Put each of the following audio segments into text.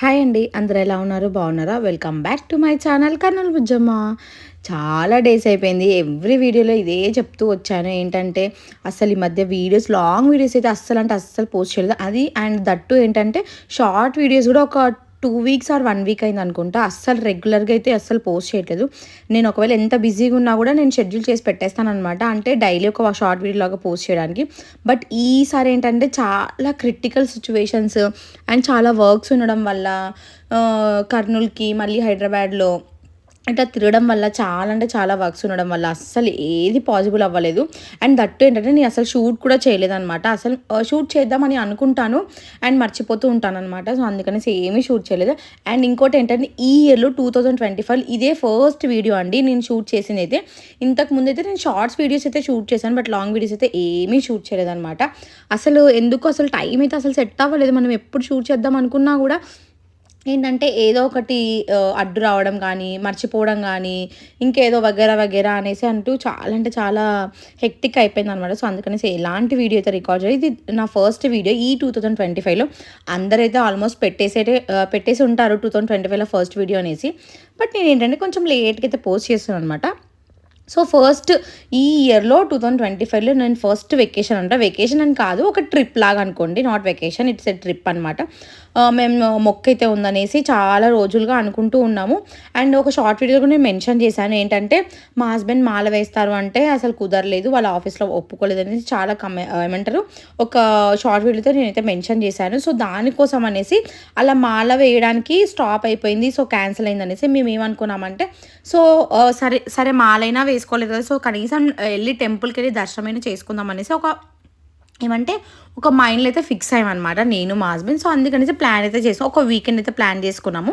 Hi అండి అందరూ ఎలా ఉన్నారు? బాగున్నారా? Welcome back to my channel Kurnool Bujjamma చాలా డేస్ అయిపోయింది. ఎవ్రీ వీడియోలో ఇదే చెప్తూ వచ్చాను. ఏంటంటే అసలు ఈ మధ్య వీడియోస్ లాంగ్ వీడియోస్ అయితే అస్సలు అంటే అస్సలు పోస్ట్ చేయలేదు. అది అండ్ దట్టు ఏంటంటే షార్ట్ వీడియోస్ కూడా ఒక two weeks or one week అయింది అనుకుంటా. అస్సలు రెగ్యులర్గా అయితే అస్సలు పోస్ట్ చేయట్లేదు. నేను ఒకవేళ ఎంత బిజీగా ఉన్నా కూడా నేను షెడ్యూల్ చేసి పెట్టేస్తాను అనమాట అంటే డైలీ ఒక షార్ట్ వీడియోలాగా పోస్ట్ చేయడానికి. బట్ ఈసారి ఏంటంటే చాలా క్రిటికల్ సిచ్యువేషన్స్ అండ్ చాలా వర్క్స్ ఉండడం వల్ల కర్నూల్కి మళ్ళీ హైదరాబాద్లో ఇట్లా తిరగడం వల్ల చాలా అంటే చాలా వర్క్స్ ఉండడం వల్ల అస్సలు ఏది పాసిబుల్ అవ్వలేదు. అండ్ దట్టు ఏంటంటే నేను అసలు షూట్ కూడా చేయలేదన్నమాట. అసలు షూట్ చేద్దామని అనుకుంటాను అండ్ మర్చిపోతూ ఉంటాను అనమాట సో అందుకనేసి ఏమీ షూట్ చేయలేదు. అండ్ ఇంకోటి ఏంటంటే ఈ ఇయర్లో టూ థౌజండ్ ట్వంటీ ఫైవ్ ఇదే ఫస్ట్ వీడియో అండి నేను షూట్ చేసింది అయితే ఇంతకు ముందు అయితే నేను షార్ట్స్ వీడియోస్ అయితే షూట్ చేశాను బట్ లాంగ్ వీడియోస్ అయితే ఏమీ షూట్ చేయలేదన్నమాట. అసలు ఎందుకు అసలు టైం అయితే అసలు సెట్ అవ్వలేదు. మనం ఎప్పుడు షూట్ చేద్దాం అనుకున్నా కూడా ఏంటంటే ఏదో ఒకటి అడ్డు రావడం కానీ మర్చిపోవడం కానీ ఇంకేదో వగేరా వగేరా అనేసి అంటూ చాలా అంటే చాలా హెక్టిక్ అయిపోయింది అనమాట సో అందుకనేసి ఎలాంటి వీడియో అయితే రికార్డ్ చేయాలి ఇది నా ఫస్ట్ వీడియో ఈ టూ థౌజండ్ ట్వంటీ ఫైవ్లో. అందరైతే ఆల్మోస్ట్ పెట్టేసే పెట్టేసి ఉంటారు టూ థౌజండ్ ట్వంటీ ఫైవ్లో ఫస్ట్ వీడియో అనేసి. బట్ నేను ఏంటంటే కొంచెం లేట్గా అయితే పోస్ట్ చేస్తాను అనమాట సో ఫస్ట్ ఈ ఇయర్లో టూ థౌజండ్ ట్వంటీ ఫైవ్లో నేను ఫస్ట్ వెకేషన్ అంట. వెకేషన్ అని కాదు ఒక ట్రిప్ లాగా అనుకోండి. Not vacation it's a trip అనమాట మేము మొక్క అయితే ఉందనేసి చాలా రోజులుగా అనుకుంటూ ఉన్నాము. అండ్ ఒక షార్ట్ వీడియో కూడా నేను మెన్షన్ చేశాను. ఏంటంటే మా హస్బెండ్ మాల వేస్తారు అంటే అసలు కుదరలేదు. వాళ్ళ ఆఫీస్లో ఒప్పుకోలేదు అనేసి చాలా కమె ఏమంటారు? ఒక షార్ట్ వీడియోతో నేనైతే మెన్షన్ చేశాను. సో దానికోసం అనేసి అలా మాల వేయడానికి స్టాప్ అయిపోయింది. సో క్యాన్సిల్ అయింది అనేసి మేము ఏమనుకున్నామంటే సో సరే సరే మాలైనా చేసుకోలేదు కదా. సో కనీసం వెళ్ళి టెంపుల్కి వెళ్ళి దర్శనమైన చేసుకుందాం అనేసి ఒక ఏమంటే ఒక మైండ్లో అయితే ఫిక్స్ అయ్యామన్నమాట నేను మా హస్బెండ్. సో అందుకనేసి ప్లాన్ అయితే చేసాం. ఒక వీకెండ్ అయితే ప్లాన్ చేసుకున్నాము.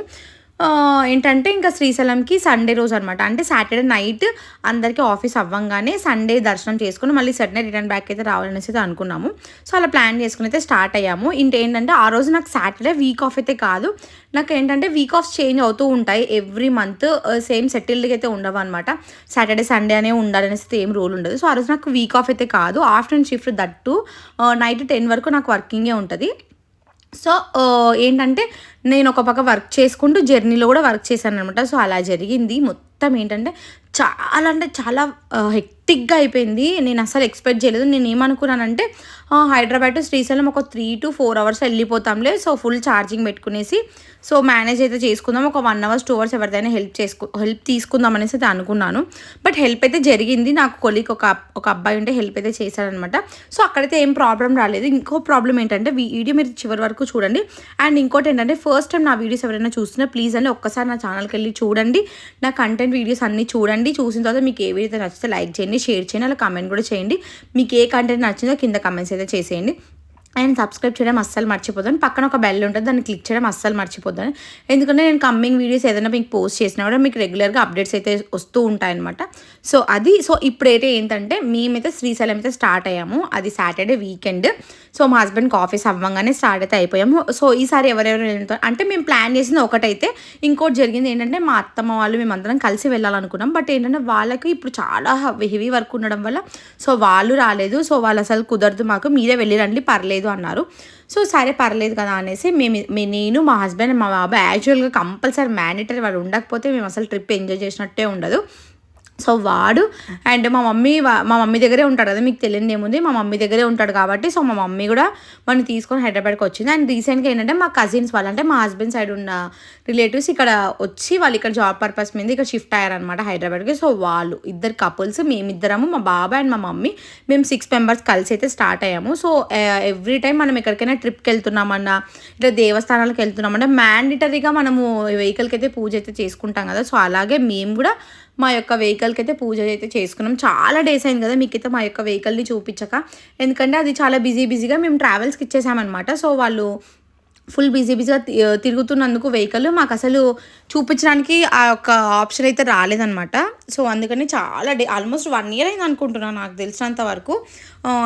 ఏంటంటే ఇంకా శ్రీశైలంకి సండే రోజు అనమాట అంటే సాటర్డే నైట్ అందరికీ ఆఫీస్ అవ్వంగానే సండే దర్శనం చేసుకుని మళ్ళీ సండే రిటర్న్ బ్యాక్ అయితే రావాలనేసి అయితే అనుకున్నాము. సో అలా ప్లాన్ చేసుకుని అయితే స్టార్ట్ అయ్యాము. ఇంటి ఏంటంటే ఆ రోజు నాకు సాటర్డే వీక్ ఆఫ్ అయితే కాదు. నాకు ఏంటంటే వీక్ ఆఫ్ చేంజ్ అవుతూ ఉంటాయి. ఎవ్రీ మంత్ సేమ్ సెటిల్డ్గా అయితే ఉండవు అనమాట సాటర్డే సండే అనే ఉండాలనేసి అయితే ఏం రూల్ ఉండదు. సో ఆ రోజు నాకు వీక్ ఆఫ్ అయితే కాదు. Afternoon shift that night ten వరకు నాకు వర్కింగే ఉంటుంది. సో ఏంటంటే నేను ఒక పక్క వర్క్ చేసుకుంటూ జర్నీలో కూడా వర్క్ చేశాను అనమాట సో అలా జరిగింది. మొత్తం ఏంటంటే చాలా అంటే చాలా హెక్టిక్గా అయిపోయింది. నేను అసలు ఎక్స్పెక్ట్ చేయలేదు. నేను ఏమనుకున్నానంటే హైదరాబాద్ టు శ్రీశైలం ఒక త్రీ టు ఫోర్ అవర్స్ వెళ్ళిపోతాంలే. సో ఫుల్ ఛార్జింగ్ పెట్టుకునేసి సో మేనేజ్ అయితే చేసుకుందాం. ఒక వన్ అవర్స్ టూ అవర్స్ ఎవరిదైనా హెల్ప్ చేసుకో హెల్ప్ తీసుకుందాం అనేసి అయితే అనుకున్నాను. బట్ హెల్ప్ అయితే జరిగింది. నాకు కొలిక్ ఒక ఒక అబ్బాయి ఉంటే హెల్ప్ అయితే చేశాడనమాట సో అక్కడైతే ఏం ప్రాబ్లం రాలేదు. ఇంకో ప్రాబ్లం ఏంటంటే వీడియో మీరు చివరి వరకు చూడండి. అండ్ ఇంకోటి ఏంటంటే ఫస్ట్ టైం నా వీడియోస్ ఎవరైనా చూస్తున్నా ప్లీజ్ అని ఒక్కసారి నా ఛానల్కి వెళ్ళి చూడండి. నా కంటెంట్ వీడియోస్ అన్నీ చూడండి. చూసిన తర్వాత మీకు ఏ వీడియో నచ్చితే లైక్ చేయండి షేర్ చేయండి అలా కమెంట్ కూడా చేయండి. మీకు ఏ కంటెంట్ నచ్చిందో కింద కమెంట్స్ అయితే చేసేయండి. అండ్ సబ్స్క్రైబ్ చేయడం అస్సలు మర్చిపోతాను పక్కన ఒక బెల్ ఉంటుంది దాన్ని క్లిక్ చేయడం అస్సలు మర్చిపోతాను ఎందుకంటే నేను కమ్మింగ్ వీడియోస్ ఏదైనా మీకు పోస్ట్ చేసినా కూడా మీకు రెగ్యులర్గా అప్డేట్స్ అయితే వస్తూ ఉంటాయన్నమాట. సో అది సో ఇప్పుడైతే ఏంటంటే మేమైతే శ్రీశైలం అయితే స్టార్ట్ అయ్యాము. అది సాటర్డే వీకెండ్ సో మా హస్బెండ్కి ఆఫీస్ అవ్వగానే స్టార్ట్ అయితే అయిపోయాము. సో ఈసారి ఎవరెవరు వెళ్తారు అంటే మేము ప్లాన్ చేసింది ఒకటైతే ఇంకోటి జరిగింది ఏంటంటే మా అత్తమ్మ వాళ్ళు మేమందరం కలిసి వెళ్ళాలనుకున్నాం. బట్ ఏంటంటే వాళ్ళకి ఇప్పుడు చాలా హెవీ వర్క్ ఉండడం వల్ల సో వాళ్ళు రాలేదు. సో వాళ్ళు అసలు కుదరదు మాకు మీరే వెళ్ళిరండి పర్లేదు అన్నారు. సో సరే పర్లేదు కదా అనేసి మేము నేను మా హస్బెండ్ మా బాబాయ్ యాక్చువల్గా కంపల్సరీ మ్యాండేటరీ వాడు ఉండకపోతే మేము అసలు ట్రిప్ ఎంజాయ్ చేసినట్టే ఉండదు. సో వాడు అండ్ మా మమ్మీ మా మమ్మీ దగ్గరే ఉంటాడు కదా మీకు తెలియదు ఏముంది? మా మమ్మీ దగ్గరే ఉంటాడు కాబట్టి సో మా మమ్మీ కూడా మనం తీసుకొని హైదరాబాద్కి వచ్చింది. అండ్ రీసెంట్గా ఏంటంటే మా కజిన్స్ వాళ్ళు అంటే మా హస్బెండ్ సైడ్ ఉన్న రిలేటివ్స్ ఇక్కడ వచ్చి వాళ్ళు ఇక్కడ జాబ్ పర్పస్ మీద ఇక్కడ షిఫ్ట్ అయ్యారనమాట హైదరాబాద్కి. సో వాళ్ళు ఇద్దరు కపుల్స్ మేమిద్దరము మా బాబాయ్ అండ్ మా మమ్మీ మేము సిక్స్ మెంబర్స్ కలిసి అయితే స్టార్ట్ అయ్యాము. సో ఎవ్రీ టైం మనం ఎక్కడికైనా ట్రిప్కి వెళ్తున్నామన్నా ఇట్లా దేవస్థానాలకు వెళ్తున్నామన్నా మ్యాండిటరీగా మనము వెహికల్కి అయితే పూజ అయితే చేసుకుంటాం కదా. సో అలాగే మేము కూడా మా యొక్క వెహికల్కి అయితే పూజ అయితే చేసుకున్నాం. చాలా డేస్ అయింది కదా మీకైతే మా యొక్క వెహికల్ని చూపించక. ఎందుకంటే అది చాలా బిజీ బిజీగా మేము ట్రావెల్స్కి ఇచ్చేసామన్నమాట. సో వాళ్ళు ఫుల్ బిజీ బిజీగా తి- తిరుగుతున్నందుకు వెహికల్ మాకు అసలు చూపించడానికి ఆ యొక్క ఆప్షన్ అయితే రాలేదనమాట సో అందుకని చాలా డే ఆల్మోస్ట్ వన్ ఇయర్ అయింది అనుకుంటున్నాను నాకు తెలిసినంత వరకు.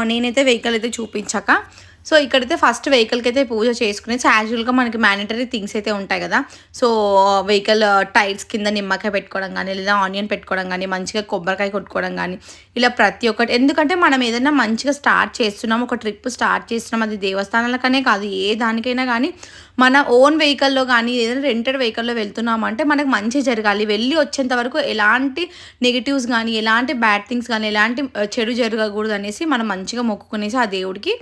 నేనైతే వెహికల్ అయితే చూపించాక. సో ఇక్కడైతే ఫస్ట్ వెహికల్కి అయితే పూజ చేసుకునేసి యాజువల్గా మనకి మ్యాండటరీ థింగ్స్ అయితే ఉంటాయి కదా. సో వెహికల్ uh, టైర్స్ కింద నిమ్మకాయ పెట్టుకోవడం కానీ లేదా ఆనియన్ పెట్టుకోవడం కానీ మంచిగా కొబ్బరికాయ కొట్టుకోవడం కానీ ఇలా ప్రతి ఒక్కటి. ఎందుకంటే మనం ఏదైనా మంచిగా స్టార్ట్ చేస్తున్నాం ఒక ట్రిప్ స్టార్ట్ చేస్తున్నాం అది దేవస్థానాలకనే కాదు ఏ దానికైనా కానీ మన ఓన్ వెహికల్లో కానీ ఏదైనా రెంటెడ్ వెహికల్లో వెళ్తున్నామంటే మనకు మంచి జరగాలి. వెళ్ళి వచ్చేంత వరకు ఎలాంటి నెగిటివ్స్ కానీ ఎలాంటి బ్యాడ్ థింగ్స్ కానీ ఎలాంటి uh, చెడు జరగకూడదు అనేసి మనం మంచిగా మొక్కుకునేసి ఆ దేవుడికి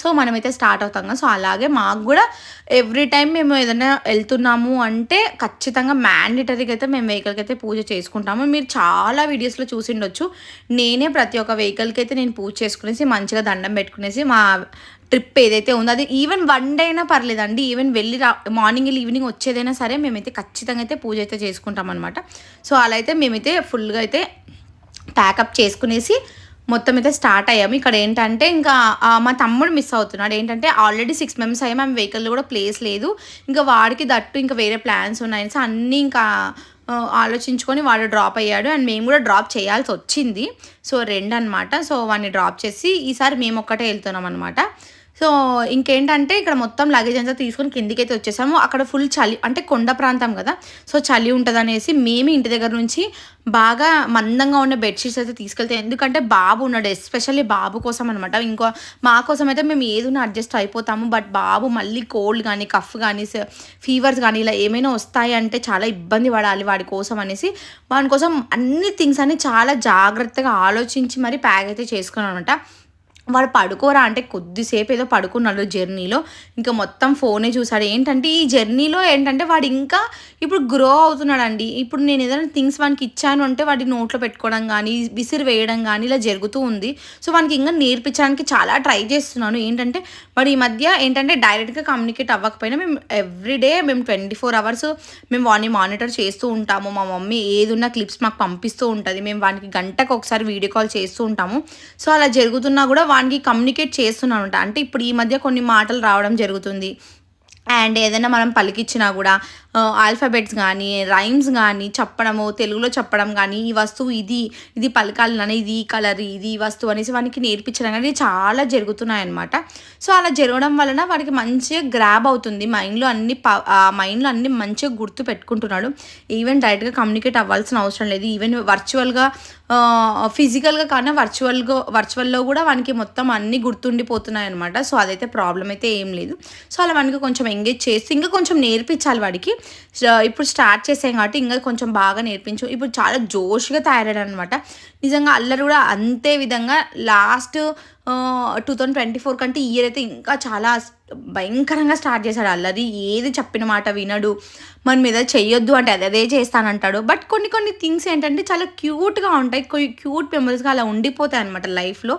సో మనమైతే స్టార్ట్ అవుతాం కదా. సో అలాగే మాకు కూడా ఎవ్రీ టైం మేము ఏదైనా వెళ్తున్నాము అంటే ఖచ్చితంగా మ్యాండేటరీగా అయితే మేము వెహికల్కి అయితే పూజ చేసుకుంటాము. మీరు చాలా వీడియోస్లో చూసిండొచ్చు. నేనే ప్రతి ఒక్క వెహికల్కి అయితే నేను పూజ చేసుకునేసి మంచిగా దండం పెట్టుకునేసి మా ట్రిప్ ఏదైతే ఉందో అది ఈవెన్ వన్ డే అయినా పర్లేదండి. ఈవెన్ వెళ్ళి రా మార్నింగ్ వెళ్ళి ఈవినింగ్ వచ్చేదైనా సరే మేమైతే ఖచ్చితంగా అయితే పూజ అయితే చేసుకుంటాం అనమాట సో అలా అయితే మేమైతే ఫుల్గా అయితే ప్యాకప్ చేసుకునేసి మొత్తం అయితే స్టార్ట్ అయ్యాము. ఇక్కడ ఏంటంటే ఇంకా మా తమ్ముడు మిస్ అవుతున్నాడు. ఏంటంటే ఆల్రెడీ సిక్స్ మెంబర్స్ అయ్యాము మేము వెహికల్ కూడా ప్లేస్ లేదు. ఇంకా వాడికి దట్టు ఇంకా వేరే ప్లాన్స్ ఉన్నాయి. సో అన్నీ ఇంకా ఆలోచించుకొని వాడు డ్రాప్ అయ్యాడు. అండ్ మేము కూడా డ్రాప్ చేయాల్సి వచ్చింది. సో రెండు అనమాట సో వాడిని డ్రాప్ చేసి ఈసారి మేము ఒక్కటే వెళ్తున్నాం అనమాట సో ఇంకేంటంటే ఇక్కడ మొత్తం లగేజ్ అంతా తీసుకొని కిందికైతే వచ్చేసాము. అక్కడ ఫుల్ చలి అంటే కొండ ప్రాంతం కదా. సో చలి ఉంటుంది అనేసి మేము ఇంటి దగ్గర నుంచి బాగా మందంగా ఉన్న బెడ్షీట్స్ అయితే తీసుకెళ్తే ఎందుకంటే బాబు ఉన్నాడు ఎస్పెషల్లీ బాబు కోసం అనమాట ఇంకో మా కోసం అయితే మేము ఏదైనా అడ్జస్ట్ అయిపోతాము బట్ బాబు మళ్ళీ కోల్డ్ కానీ కఫ్ కానీ ఫీవర్స్ కానీ ఇలా ఏమైనా వస్తాయి అంటే చాలా ఇబ్బంది పడాలి వాడి కోసం అనేసి. వాడి కోసం అన్ని థింగ్స్ అన్ని చాలా జాగ్రత్తగా ఆలోచించి మరి ప్యాక్ అయితే చేసుకున్నాను అనమాట వాడు పడుకోరా అంటే కొద్దిసేపు ఏదో పడుకున్నాడు జర్నీలో. ఇంకా మొత్తం ఫోనే చూసాడు ఏంటంటే ఈ జర్నీలో ఏంటంటే వాడు ఇంకా ఇప్పుడు గ్రో అవుతున్నాడండి. ఇప్పుడు నేను ఏదైనా థింగ్స్ వానికి ఇచ్చాను అంటే వాడి నోట్లో పెట్టుకోవడం కానీ విసిరి వేయడం కానీ ఇలా జరుగుతూ ఉంది. సో వానికి ఇంకా నేర్పించడానికి చాలా ట్రై చేస్తున్నాను. ఏంటంటే వాడు ఈ మధ్య ఏంటంటే డైరెక్ట్గా కమ్యూనికేట్ అవ్వకపోయినా మేము ఎవ్రీడే మేము ట్వంటీ ఫోర్ అవర్స్ మేము వాడిని మానిటర్ చేస్తూ ఉంటాము. మా మమ్మీ ఏదున్న క్లిప్స్ మాకు పంపిస్తూ ఉంటుంది. మేము వానికి గంటకు ఒకసారి వీడియో కాల్ చేస్తూ ఉంటాము. సో అలా జరుగుతున్నా కూడా వానికి కమ్యూనికేట్ చేస్తున్నాను అంటే ఇప్పుడు ఈ మధ్య కొన్ని మాటలు రావడం జరుగుతుంది. అండ్ ఏదైనా మనం పలికిచ్చినా కూడా ఆల్ఫాబెట్స్ కానీ రైమ్స్ కానీ చెప్పడము తెలుగులో చెప్పడం కానీ ఈ వస్తువు ఇది ఇది పలకాలని ఇది ఈ కలర్ ఇది ఈ వస్తువు అనేసి వానికి నేర్పించడం కానీ చాలా జరుగుతున్నాయి అనమాట సో అలా జరగడం వలన వాడికి మంచిగా గ్రాబ్ అవుతుంది. మైండ్లో అన్ని ప- ఆ మైండ్లో అన్ని మంచిగా గుర్తు పెట్టుకుంటున్నాడు. ఈవెన్ డైరెక్ట్గా కమ్యూనికేట్ అవ్వాల్సిన అవసరం లేదు. ఈవెన్ వర్చువల్గా ఫిజికల్గా కన్నా వర్చువల్గా వర్చువల్లో కూడా వానికి మొత్తం అన్నీ గుర్తుండిపోతున్నాయి అనమాట సో అదైతే ప్రాబ్లం అయితే ఏం లేదు. సో అలా వానికి కొంచెం ఎంగేజ్ చేసి ఇంకా కొంచెం నేర్పించాలి వాడికి. ఇప్పుడు స్టార్ట్ చేసాం కాబట్టి ఇంకా కొంచెం బాగా నేర్పించు. ఇప్పుడు చాలా జోష్గా తయారాడు అనమాట నిజంగా అల్లరి కూడా అంతే విధంగా last two thousand twenty four కంటే ఇయర్ అయితే ఇంకా చాలా భయంకరంగా స్టార్ట్ చేశాడు అల్లరి. ఏది చెప్పిన మాట వినడు. మన మీద చెయ్యొద్దు అంటే అదే అదే చేస్తానంటాడు. బట్ కొన్ని కొన్ని థింగ్స్ ఏంటంటే చాలా క్యూట్గా ఉంటాయి. క్యూట్ మెమరీస్గా అలా ఉండిపోతాయి అనమాట లైఫ్లో.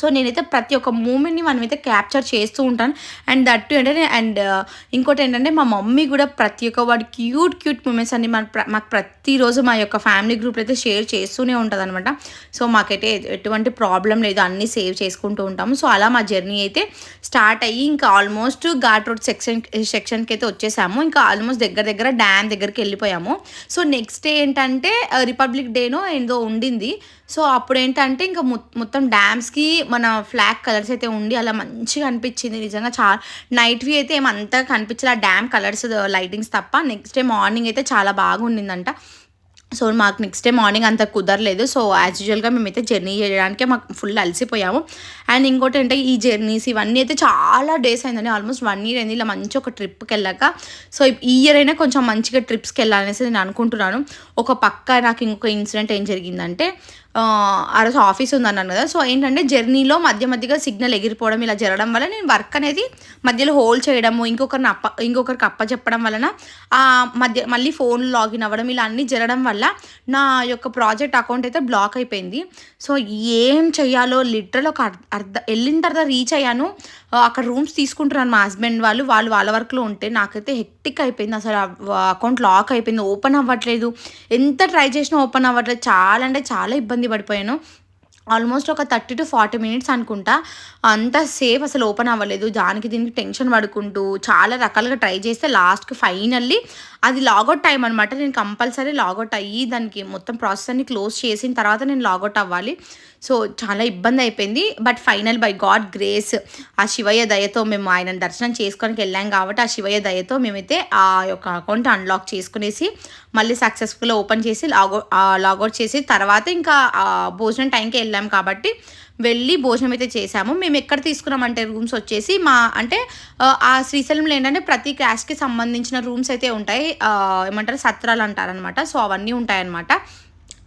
సో నేనైతే ప్రతి ఒక్క మూమెంట్ని మనమైతే క్యాప్చర్ చేస్తూ ఉంటాను. అండ్ దట్ ఏంటంటే అండ్ ఇంకోటి ఏంటంటే మా మమ్మీ కూడా ప్రతి ఒక్క వాడి క్యూట్ క్యూట్ మూమెంట్స్ అన్ని మన మాకు ప్రతిరోజు మా యొక్క ఫ్యామిలీ గ్రూప్లో అయితే షేర్ చేస్తూనే ఉంటుంది అనమాట సో మాకైతే ఎటువంటి ప్రాబ్లం లేదు. అన్నీ సేవ్ చేసుకుంటూ ఉంటాము. సో అలా మా జర్నీ అయితే స్టార్ట్ అయ్యి ఇంకా ఆల్మోస్ట్ ఘాట్ రోడ్ సెక్షన్ సెక్షన్కి అయితే వచ్చేసాము. ఇంకా ఆల్మోస్ట్ దగ్గర దగ్గర డ్యామ్ దగ్గరికి వెళ్ళిపోయాము. సో నెక్స్ట్ డే ఏంటంటే రిపబ్లిక్ డేనో ఏందో ఉండింది. సో అప్పుడు ఏంటంటే ఇంకా మొత్తం డ్యామ్స్కి మన ఫ్లాగ్ కలర్స్ అయితే ఉండి అలా మంచిగా అనిపించింది నిజంగా చాలా నైట్ వ్యూ అయితే ఏమంతా కనిపించలే. ఆ డ్యామ్ కలర్స్ లైటింగ్స్ తప్ప నెక్స్ట్ డే మార్నింగ్ అయితే చాలా బాగా ఉండిందంట. సో మాకు నెక్స్ట్ డే మార్నింగ్ అంత కుదరలేదు. సో యాజ్ యూజువల్గా మేమైతే జర్నీ చేయడానికే మాకు ఫుల్ అలసిపోయాము. అండ్ ఇంకోటి అంటే ఈ జర్నీస్ ఇవన్నీ అయితే చాలా డేస్ అయిందండి. ఆల్మోస్ట్ వన్ ఇయర్ అయింది ఇలా మంచి ఒక ట్రిప్కి వెళ్ళాక. సో ఈ ఇయర్ అయినా కొంచెం మంచిగా ట్రిప్స్కి వెళ్ళాలనేసి నేను అనుకుంటున్నాను. ఒక పక్క నాకు ఇంకొక ఇన్సిడెంట్ ఏం జరిగిందంటే ఆ రోజు ఆఫీస్ ఉందన్నాను కదా. సో ఏంటంటే జర్నీలో మధ్య మధ్యగా సిగ్నల్ ఎగిరిపోవడం ఇలా జరగడం వల్ల నేను వర్క్ అనేది మధ్యలో హోల్డ్ చేయడము ఇంకొకరిని అప్ప ఇంకొకరికి అప్ప చెప్పడం వలన ఆ మధ్య మళ్ళీ ఫోన్ లాగిన్ అవ్వడం ఇలా అన్నీ జరగడం వల్ల నా యొక్క ప్రాజెక్ట్ అకౌంట్ అయితే బ్లాక్ అయిపోయింది. సో ఏం చేయాలో లిటరల్ ఒక అర్ధ అర్ధ వెళ్ళిన తర్వాత రీచ్ అయ్యాను. అక్కడ రూమ్స్ తీసుకుంటున్నాను మా హస్బెండ్ వాళ్ళు. వాళ్ళు వాళ్ళ వర్క్లో ఉంటే నాకైతే హెక్టిక్ అయిపోయింది. అసలు అకౌంట్ లాక్ అయిపోయింది. ఓపెన్ అవ్వట్లేదు. ఎంత ట్రై చేసినా ఓపెన్ అవ్వట్లేదు. చాలా అంటే చాలా ఇబ్బంది పడిపోయాను. ఆల్మోస్ట్ ఒక థర్టీ టు ఫార్టీ మినిట్స్ అనుకుంటా. అంత సేఫ్ అసలు ఓపెన్ అవ్వలేదు. దానికి దీనికి టెన్షన్ పడుకుంటూ చాలా రకాలుగా ట్రై చేస్తే లాస్ట్కి ఫైనల్లీ అది లాగౌట్ టైం అనమాట నేను కంపల్సరీ లాగౌట్ అయ్యి దానికి మొత్తం ప్రాసెస్ అన్ని క్లోజ్ చేసిన తర్వాత నేను లాగౌట్ అవ్వాలి. సో చాలా ఇబ్బంది అయిపోయింది. But final by god grace ఆ శివయ్య దయతో మేము ఆయన దర్శనం చేసుకోనికి వెళ్ళాం కాబట్టి ఆ శివయ్య దయతో మేమైతే ఆ యొక్క అకౌంట్ అన్లాక్ చేసుకునేసి మళ్ళీ సక్సెస్ఫుల్గా ఓపెన్ చేసి లాగౌట్ లాగౌట్ చేసి తర్వాత ఇంకా భోజనం టైంకి వెళ్ళాం కాబట్టి వెళ్ళి భోజనం అయితే చేసాము మేము ఎక్కడ తీసుకున్నామంటే రూమ్స్ వచ్చేసి మా అంటే ఆ, శ్రీశైలంలో ఏంటంటే ప్రతి క్యాస్ట్కి సంబంధించిన రూమ్స్ అయితే ఉంటాయి. ఏమంటారు? సత్రాలు అంటారనమాట సో అవన్నీ ఉంటాయన్నమాట.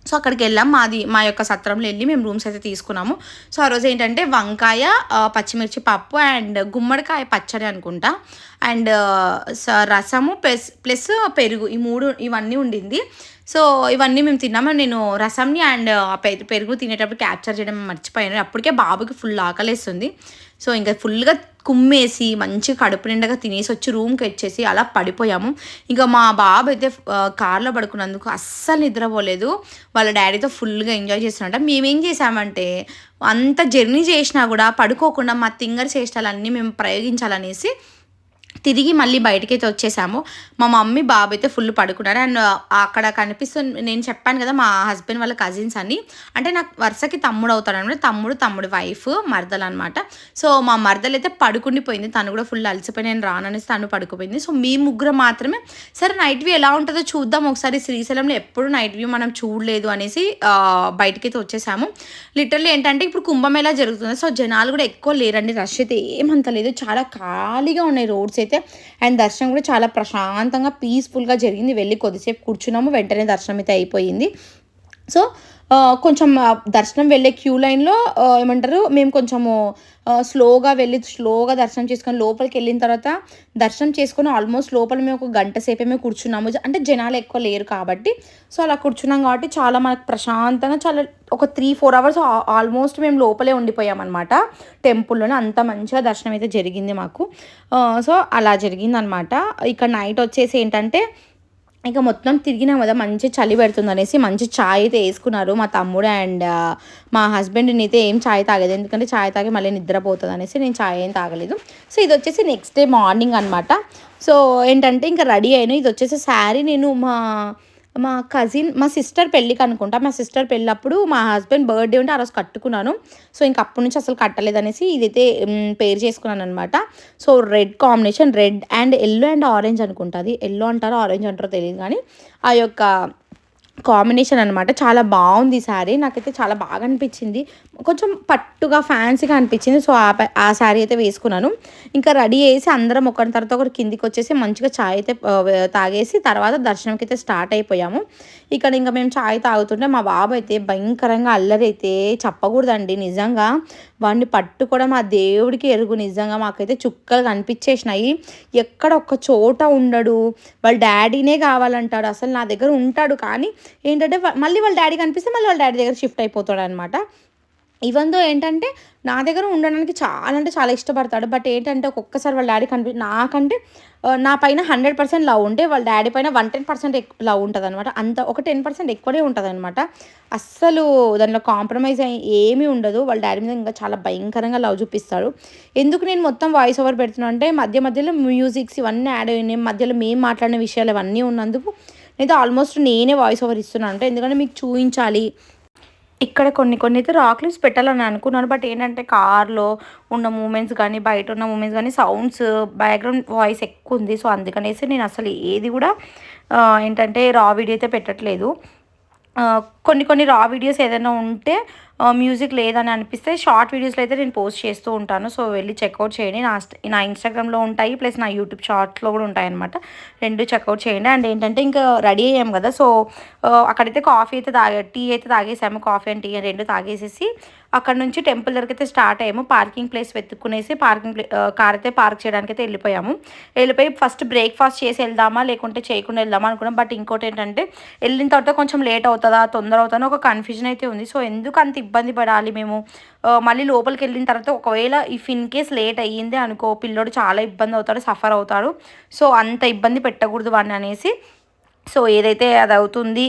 సో అక్కడికి వెళ్ళాం. మాది మా యొక్క సత్రంలో వెళ్ళి మేము రూమ్స్ అయితే తీసుకున్నాము. సో ఆ రోజు ఏంటంటే వంకాయ పచ్చిమిర్చి పప్పు అండ్ గుమ్మడికాయ పచ్చడి అనుకుంటా. అండ్ రసము ప్లస్ ప్లస్ పెరుగు ఈ మూడు ఇవన్నీ ఉండింది. సో ఇవన్నీ మేము తిన్నాము. నేను రసంని అండ్ పె- పెరుగు తినేటప్పుడు క్యాప్చర్ చేయడం మర్చిపోయాను. అప్పటికే బాబుకి ఫుల్ ఆకలేస్తుంది. సో ఇంకా ఫుల్గా కుమ్మేసి మంచిగా కడుపు నిండగా తినేసి వచ్చి రూమ్కి వచ్చేసి అలా పడిపోయాము. ఇంకా మా బాబు అయితే కార్లో పడుకున్నందుకు అస్సలు నిద్రపోలేదు. వాళ్ళ డాడీతో ఫుల్గా ఎంజాయ్ చేస్తున్నట్ట మేమేం చేసామంటే అంత జర్నీ చేసినా కూడా పడుకోకుండా మా తింగర్ చేష్టాలన్నీ మేము ప్రయోగించాలనేసి తిరిగి మళ్ళీ బయటకైతే వచ్చేసాము. మా మమ్మీ బాబు అయితే ఫుల్ పడుకున్నారు. అండ్ అక్కడ కనిపిస్తుంది నేను చెప్పాను కదా మా హస్బెండ్ వాళ్ళ కజిన్స్ అని. అంటే నాకు వరుసకి తమ్ముడు అవుతాడు అనమాట తమ్ముడు తమ్ముడు వైఫ్ మరదలు అనమాట సో మా మరదలు అయితే పడుకుండిపోయింది. తను కూడా ఫుల్ అలసిపోయి నేను రాననేసి తను పడుకుపోయింది. సో మీ ముగ్గురు మాత్రమే. సరే నైట్ వ్యూ ఎలా ఉంటుందో చూద్దాం. ఒకసారి శ్రీశైలంలో ఎప్పుడు నైట్ వ్యూ మనం చూడలేదు అనేసి ఆ, బయటకైతే వచ్చేసాము. లిటరల్లీ ఏంటంటే ఇప్పుడు కుంభమేళా జరుగుతుంది. సో జనాలు కూడా ఎక్కువ లేరండి. రష్ అయితే ఏమంత లేదు. చాలా ఖాళీగా ఉన్నాయి రోడ్స్ అయితే. అండ్ దర్శనం కూడా చాలా ప్రశాంతంగా పీస్ఫుల్గా జరిగింది. వెళ్ళి కొద్దిసేపు కూర్చున్నాము. వెంటనే దర్శనం అయితే అయిపోయింది. సో కొంచెం దర్శనం వెళ్ళే క్యూ లైన్లో ఏమంటారు మేము కొంచెము స్లోగా వెళ్ళి స్లోగా దర్శనం చేసుకొని లోపలికి వెళ్ళిన తర్వాత దర్శనం చేసుకొని ఆల్మోస్ట్ లోపల మేము ఒక గంట సేపే మేము కూర్చున్నాము. అంటే జనాలు ఎక్కువ లేరు కాబట్టి. సో అలా కూర్చున్నాం కాబట్టి చాలా మనకు ప్రశాంతంగా చాలా ఒక త్రీ ఫోర్ అవర్స్ ఆల్మోస్ట్ మేము లోపలే ఉండిపోయామన్నమాట. టెంపుల్లోనే అంత మంచిగా దర్శనం అయితే జరిగింది మాకు. సో అలా జరిగిందనమాట ఇక్కడ నైట్ వచ్చేసి ఏంటంటే ఇక మొత్తం తిరిగినాం కదా మంచి చలి పెడుతుంది అనేసి మంచి ఛాయ్ అయితే వేసుకున్నారు మా తమ్ముడు అండ్ మా హస్బెండ్ని అయితే ఏం ఛాయ్ తాగలేదు. ఎందుకంటే ఛాయ్ తాగి మళ్ళీ నిద్రపోతుంది అనేసి నేను ఛాయ్ ఏం తాగలేదు. సో ఇది వచ్చేసి నెక్స్ట్ డే మార్నింగ్ అనమాట సో ఏంటంటే ఇంకా రెడీ అయినా ఇది వచ్చేసి శారీ నేను మా మా కజిన్ మా సిస్టర్ పెళ్ళికి అనుకుంటా. మా సిస్టర్ పెళ్ళప్పుడు మా హస్బెండ్ బర్త్డే ఉంటే ఆ రోజు కట్టుకున్నాను. సో ఇంక అప్పటి నుంచి అసలు కట్టలేదనేసి ఇదైతే పేర్ చేసుకున్నాను అనమాట so red combination red and yellow and orange అనుకుంటుంది ఎల్లో అంటారో ఆరెంజ్ అంటారో తెలియదు కానీ ఆ యొక్క కాంబినేషన్ అనమాట చాలా బాగుంది సారీ. శారీ నాకైతే చాలా బాగా అనిపించింది. కొంచెం పట్టుగా ఫ్యాన్సీగా అనిపించింది. సో ఆ ఆ శారీ అయితే వేసుకున్నాను. ఇంకా రెడీ చేసి అందరం ఒకరి తర్వాత ఒకరు కిందికి వచ్చేసి మంచిగా చాయ్ అయితే తాగేసి తర్వాత దర్శనంకి అయితే స్టార్ట్ అయిపోయాము. ఇక్కడ ఇంకా మేము చాయ్ తాగుతుంటే మా బాబు అయితే భయంకరంగా అల్లరి అయితే చెప్పకూడదండి. నిజంగా వాడిని పట్టుకోవడం ఆ దేవుడికి ఎరుగు. నిజంగా మాకైతే చుక్కలు కనిపించేసినాయి. ఎక్కడ ఒక్క చోట ఉండడు. వాళ్ళ డాడీనే కావాలంటాడు. అసలు నా దగ్గర ఉంటాడు. కానీ ఏంటంటే మళ్ళీ వాళ్ళ డాడీ కనిపిస్తే మళ్ళీ వాళ్ళ డాడీ దగ్గర షిఫ్ట్ అయిపోతాడు అనమాట ఇవందో ఏంటంటే నా దగ్గర ఉండడానికి చాలా అంటే చాలా ఇష్టపడతాడు. బట్ ఏంటంటే ఒక్కొక్కసారి వాళ్ళ డాడీ కనిపి నాకంటే నా పైన హండ్రెడ్ పర్సెంట్ లవ్ ఉంటే వాళ్ళ డాడీ పైన వన్ టెన్ పర్సెంట్ లవ్ ఉంటుంది అనమాట అంత ఒక టెన్ పర్సెంట్ ఎక్కువనే ఉంటుంది అనమాట అస్సలు దానిలో కాంప్రమైజ్ అయ్యి ఏమీ ఉండదు. వాళ్ళ డాడీ మీద ఇంకా చాలా భయంకరంగా లవ్ చూపిస్తాడు. ఎందుకు నేను మొత్తం వాయిస్ ఓవర్ పెడుతున్నాను అంటే మధ్య మధ్యలో మ్యూజిక్స్ ఇవన్నీ యాడ్ అయినాయి. మధ్యలో మేము మాట్లాడిన విషయాలు ఇవన్నీ ఉన్నందుకు నేనైతే ఆల్మోస్ట్ నేనే వాయిస్ ఓవర్ ఇస్తున్నాను. అంటే ఎందుకంటే మీకు చూపించాలి. ఇక్కడ కొన్ని కొన్ని అయితే రాక్ లిప్స్ పెట్టాలని అనుకున్నాను. బట్ ఏంటంటే కార్లో ఉన్న మూమెంట్స్ కానీ బయట ఉన్న మూమెంట్స్ కానీ సౌండ్స్ బ్యాక్గ్రౌండ్ వాయిస్ ఎక్కువ ఉంది. సో అందుకనేసి నేను అసలు ఏది కూడా ఏంటంటే రా వీడియో అయితే పెట్టట్లేదు. కొన్ని కొన్ని రా వీడియోస్ ఏదైనా ఉంటే మ్యూజిక్ లేదని అనిపిస్తే షార్ట్ వీడియోస్లో అయితే నేను పోస్ట్ చేస్తూ ఉంటాను. సో వెళ్ళి చెక్అవుట్ చేయండి. నా నా ఇన్స్టాగ్రామ్లో ఉంటాయి ప్లస్ నా యూట్యూబ్ షార్ట్స్లో కూడా ఉంటాయి అనమాట రెండు చెక్అవుట్ చేయండి. అండ్ ఏంటంటే ఇంకా రెడీ అయ్యాం కదా. సో అక్కడైతే కాఫీ అయితే తాగే టీ అయితే తాగేసాము. కాఫీ అండ్ టీ రెండు తాగేసేసి అక్కడ నుంచి టెంపుల్ దగ్గరికి అయితే స్టార్ట్ అయ్యాము. పార్కింగ్ ప్లేస్ వెతుక్కునేసి పార్కింగ్ ప్లే కార్ అయితే పార్క్ చేయడానికి అయితే వెళ్ళిపోయాము. వెళ్ళిపోయి ఫస్ట్ బ్రేక్ఫాస్ట్ చేసి వెళ్దామా లేకుంటే చేయకుండా వెళ్దామా అనుకున్నాం. బట్ ఇంకోటి ఏంటంటే వెళ్ళిన తర్వాత కొంచెం లేట్ అవుతుందా తొందర అవుతుందా ఒక కన్ఫ్యూజన్ అయితే ఉంది. సో ఎందుకు అంత ఇబ్బంది పడాలి మేము. మళ్ళీ లోపలికి వెళ్ళిన తర్వాత ఒకవేళ ఇఫ్ ఇన్ కేస్ లేట్ అయ్యింది అనుకో పిల్లోడు చాలా ఇబ్బంది అవుతాడు సఫర్ అవుతాడు. సో అంత ఇబ్బంది పెట్టకూడదు వాడిని అనేసి. సో ఏదైతే అది అవుతుంది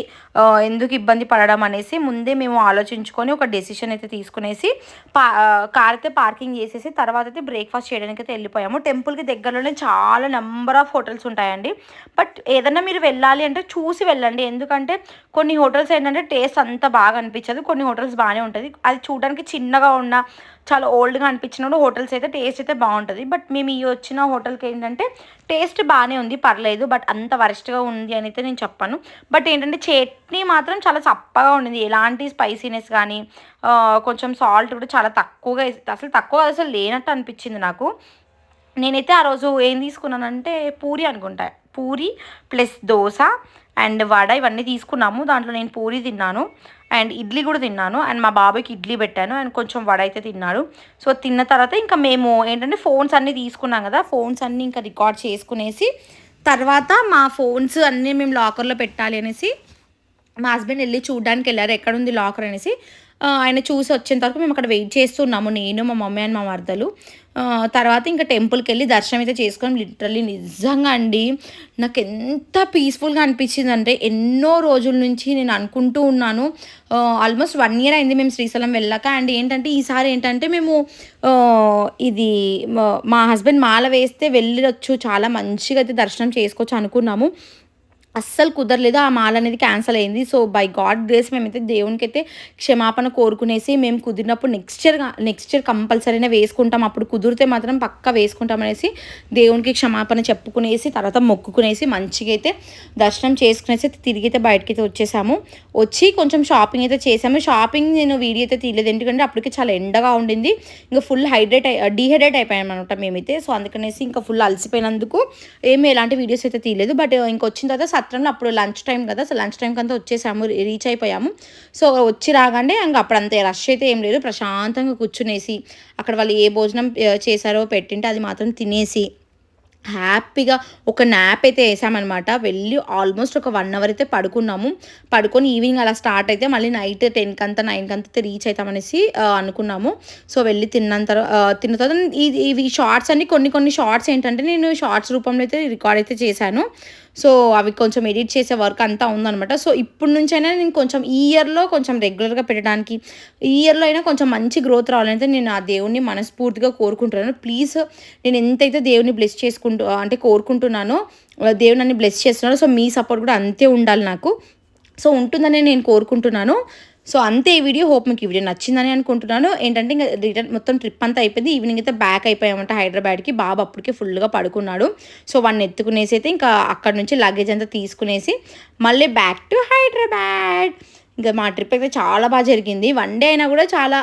ఎందుకు ఇబ్బంది పడడం అనేసి ముందే మేము ఆలోచించుకొని ఒక డెసిషన్ అయితే తీసుకునేసి పా కార్ అయితే పార్కింగ్ చేసేసి తర్వాత అయితే బ్రేక్ఫాస్ట్ చేయడానికి అయితే వెళ్ళిపోయాము. టెంపుల్కి దగ్గరలోనే చాలా నెంబర్ ఆఫ్ హోటల్స్ ఉంటాయండి. బట్ ఏదైనా మీరు వెళ్ళాలి అంటే చూసి వెళ్ళండి. ఎందుకంటే కొన్ని హోటల్స్ ఏంటంటే టేస్ట్ అంత బాగా అనిపించదు. కొన్ని హోటల్స్ బాగానే ఉంటుంది. అది చూడడానికి చిన్నగా ఉన్న చాలా ఓల్డ్గా అనిపించినప్పుడు హోటల్స్ అయితే టేస్ట్ అయితే బాగుంటుంది. బట్ మేము ఈ వచ్చిన హోటల్కి ఏంటంటే టేస్ట్ బాగానే ఉంది పర్లేదు. బట్ అంత వరస్ట్గా ఉంది అని అయితే నేను చెప్పాను. బట్ ఏంటంటే చే చట్నీ మాత్రం చాలా చప్పగా ఉండింది. ఎలాంటి స్పైసీనెస్ కానీ కొంచెం సాల్ట్ కూడా చాలా తక్కువగా అసలు తక్కువ అసలు లేనట్టు అనిపించింది నాకు. నేనైతే ఆ రోజు ఏం తీసుకున్నానంటే పూరి అనుకుంటా. పూరి ప్లస్ దోశ అండ్ వడ ఇవన్నీ తీసుకున్నాము. దాంట్లో నేను పూరి తిన్నాను అండ్ ఇడ్లీ కూడా తిన్నాను. అండ్ మా బాబాయ్కి ఇడ్లీ పెట్టాను అండ్ కొంచెం వడ అయితే తిన్నాడు. సో తిన్న తర్వాత ఇంకా మేము ఏంటంటే ఫోన్స్ అన్నీ తీసుకున్నాం కదా ఫోన్స్ అన్నీ ఇంకా రికార్డ్ చేసుకునేసి తర్వాత మా ఫోన్స్ అన్నీ మేము లాకర్లో పెట్టాలి అనేసి మా హస్బెండ్ వెళ్ళి చూడడానికి వెళ్ళారు. ఎక్కడుంది లాకర్ అనేసి. ఆయన చూసి వచ్చేంత వరకు మేము అక్కడ వెయిట్ చేస్తున్నాము నేను మా మమ్మీ అండ్ మా మరదలు. తర్వాత ఇంకా టెంపుల్కి వెళ్ళి దర్శనం అయితే చేసుకొని లిటరల్లీ నిజంగా అండి నాకు ఎంత పీస్ఫుల్గా అనిపించింది అంటే ఎన్నో రోజుల నుంచి నేను అనుకుంటూ ఉన్నాను. ఆల్మోస్ట్ వన్ ఇయర్ అయింది మేము శ్రీశైలం వెళ్ళాక. అండ్ ఏంటంటే ఈసారి ఏంటంటే మేము ఇది మా హస్బెండ్ మాల వేస్తే వెళ్ళొచ్చు. చాలా మంచిగా అయితే దర్శనం చేసుకోవచ్చు అనుకున్నాము. అస్సలు కుదరలేదు. ఆ మాల అనేది క్యాన్సిల్ అయింది. సో బై గాడ్ గ్రేస్ మేమైతే దేవునికి అయితే క్షమాపణ కోరుకునేసి మేము కుదిరినప్పుడు నెక్స్ట్ ఇయర్ నెక్స్ట్ ఇయర్ కంపల్సరీనే వేసుకుంటాం. అప్పుడు కుదిరితే మాత్రం పక్క వేసుకుంటాం అనేసి దేవునికి క్షమాపణ చెప్పుకునేసి తర్వాత మొక్కుకునేసి మంచిగా అయితే దర్శనం చేసుకునేసి తిరిగి అయితే బయటకి అయితే వచ్చేసాము. వచ్చి కొంచెం షాపింగ్ అయితే చేసాము. షాపింగ్ నేను వీడియో అయితే తీయలేదు. ఎందుకంటే అప్పటికి చాలా ఎండగా ఉండింది. ఇంకా ఫుల్ హైడ్రేట్ డీహైడ్రేట్ అయిపోయాం అనమాట మేమైతే. సో అందుకనేసి ఇంకా ఫుల్ అలసిపోయినందుకు ఏమి ఎలాంటి వీడియోస్ అయితే తీయలేదు. బట్ ఇంకొచ్చిన తర్వాత సత్రంలో అప్పుడు లంచ్ టైం కదా. సో లంచ్ టైంకి అంతా వచ్చేసాము రీచ్ అయిపోయాము. సో వచ్చి రాగానే ఇంకా అప్పుడు అంతే రష్ అయితే ఏం లేదు. ప్రశాంతంగా కూర్చునేసి అక్కడ వాళ్ళు ఏ భోజనం చేశారో పెట్టింటే అది మాత్రం తినేసి హ్యాపీగా ఒక న్యాప్ అయితే వేసామన్నమాట. వెళ్ళి ఆల్మోస్ట్ ఒక వన్ అవర్ అయితే పడుకున్నాము. పడుకొని ఈవినింగ్ అలా స్టార్ట్ అయితే మళ్ళీ నైట్ టెన్కి అంతా నైన్కి అంతా రీచ్ అవుతామనేసి అనుకున్నాము. సో వెళ్ళి తిన్న తర్వాత తిన్న తర్వాత ఇవి షార్ట్స్ అన్ని కొన్ని కొన్ని షార్ట్స్ ఏంటంటే నేను షార్ట్స్ రూపంలో అయితే రికార్డ్ అయితే చేశాను. సో అవి కొంచెం ఎడిట్ చేసే వర్క్ అంతా ఉందనమాట సో ఇప్పటి నుంచైనా నేను కొంచెం ఈ ఇయర్లో కొంచెం రెగ్యులర్గా పెట్టడానికి ఈ ఇయర్లో అయినా కొంచెం మంచి గ్రోత్ రావాలంటే నేను ఆ దేవుణ్ణి మనస్ఫూర్తిగా కోరుకుంటున్నాను. ప్లీజ్ నేను ఎంతైతే దేవుని బ్లెస్ అనుకుంటూ అంటే కోరుకుంటున్నాను. దేవుడు నన్ను బ్లెస్ చేస్తున్నాడు. సో మీ సపోర్ట్ కూడా అంతే ఉండాలి నాకు. సో ఉంటుందని నేను కోరుకుంటున్నాను. సో అంతే ఈ వీడియో. హోప్ మీకు ఈ వీడియో నచ్చిందని అనుకుంటున్నాను. ఏంటంటే ఇంకా రిటర్న్ మొత్తం ట్రిప్ అంతా అయిపోయింది. ఈవినింగ్ అయితే బ్యాక్ అయిపోయామంట హైదరాబాద్కి. బాబు అప్పటికే ఫుల్గా పడుకున్నాడు. సో వాడిని ఎత్తుకునేసి అయితే ఇంకా అక్కడ నుంచి లగేజ్ అంతా తీసుకునేసి మళ్ళీ బ్యాక్ టు హైదరాబాద్. ఇంకా మా ట్రిప్ అయితే చాలా బాగా జరిగింది. వన్ డే అయినా కూడా చాలా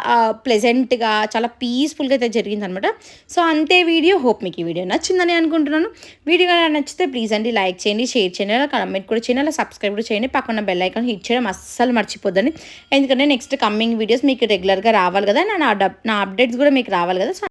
ప్లెజెంట్గా చాలా పీస్ఫుల్గా అయితే జరిగింది అనమాట సో అంతే వీడియో. హోప్ మీకు ఈ వీడియో నచ్చిందని అనుకుంటున్నాను. వీడియో కానీ నచ్చితే ప్లీజ్ అండి లైక్ చేయండి షేర్ చేయండి అలా కమెంట్ కూడా చేయండి అలా సబ్స్క్రైబ్ కూడా చేయండి. పక్కన బెల్ ఐకాన్ హిట్ చేయడం అస్సలు మర్చిపోద్దని ఎందుకంటే నెక్స్ట్ కమ్మింగ్ వీడియోస్ మీకు రెగ్యులర్గా రావాలి కదా నా నా అప్డేట్స్ కూడా మీకు రావాలి కదా.